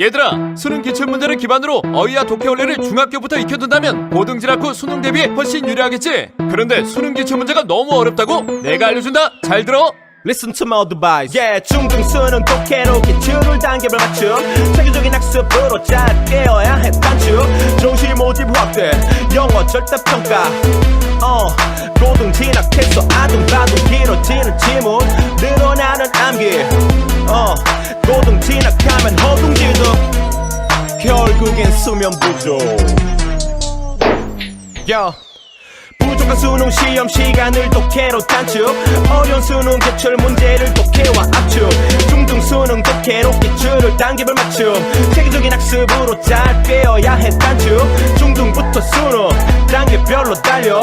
얘들아 수능 기출 문제를 기반으로 어휘와 독해 원리를 중학교부터 익혀둔다면 고등 진학 후 수능 대비해 훨씬 유리하겠지? 그런데 수능 기출 문제가 너무 어렵다고? 내가 알려준다. 잘 들어. Listen to my advice. yeah, 중등 수능 독해로 기출을 단계별 맞춤. 체계적인 학습으로 잘 깨어야 해 단축. 정시 모집 확대 영어 절대평가. 어 고등 진학해서 아둥바둥 길어지는 지문. 늘어나는 암기. 어 고등 진학하면 허둥 결국엔 수면 부족. 야 부족한 수능 시험 시간을 독해로 단축. 어려운 수능 기출 문제를 독해와 압축. 중등 수능 독해로 기출을 단계별 맞춤. 체계적인 학습으로 잘 빼어야 해 단축. 중등부터 수능 단계별로 달려.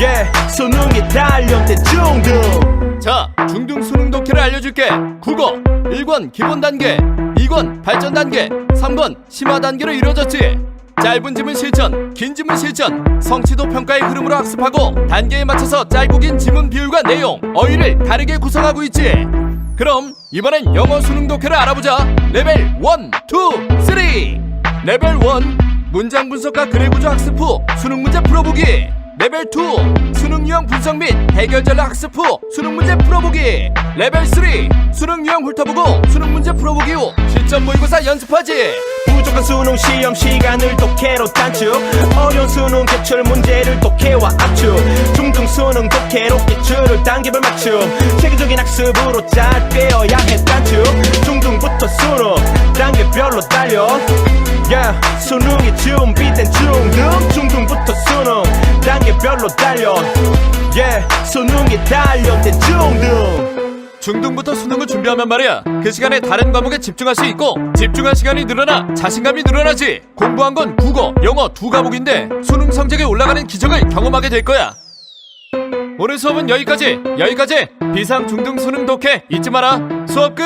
Yeah, 수능이 단련된 중등. 자 중등 수능 독해를 알려줄게. 국어 1권 기본 단계 2권 발전 단계 3권 심화 단계로 이루어졌지. 짧은 지문 실전 긴 지문 실전 성취도 평가의 흐름으로 학습하고 단계에 맞춰서 짧고 긴 지문 비율과 내용 어휘를 다르게 구성하고 있지. 그럼 이번엔 영어 수능 독해를 알아보자. 레벨 1, 2, 3 레벨 1 문장 분석과 글의 구조 학습 후 수능 문제 풀어보기. 레벨 2 수능 유형 분석 및 해결 전략 학습 후 수능 문제 풀어보기. 레벨 3 수능 유형 훑어보고 수능 문제 풀어보기 후 실전 모의고사 연습하지. 부족한 수능 시험 시간을 독해로 단축. 어려운 수능 기출 문제를 독해와 압축. 중등 수능 독해로 기출을 단계별 맞춤. 체계적인 학습으로 잘 빼어야 해 단축. 중등부터 수능 단계별로 달려. Yeah, 수능이 준비된 중등? 중등부터 수능 단계별로 달려. Yeah, 수능이 단련된 중등 중등부터 수능을 준비하면 말이야. 그 시간에 다른 과목에 집중할 수 있고 집중할 시간이 늘어나 자신감이 늘어나지. 공부한 건 국어, 영어 두 과목인데 수능 성적이 올라가는 기적을 경험하게 될 거야. 오늘 수업은 여기까지. 여기까지. 비상 중등 수능 독해. 잊지 마라. 수업 끝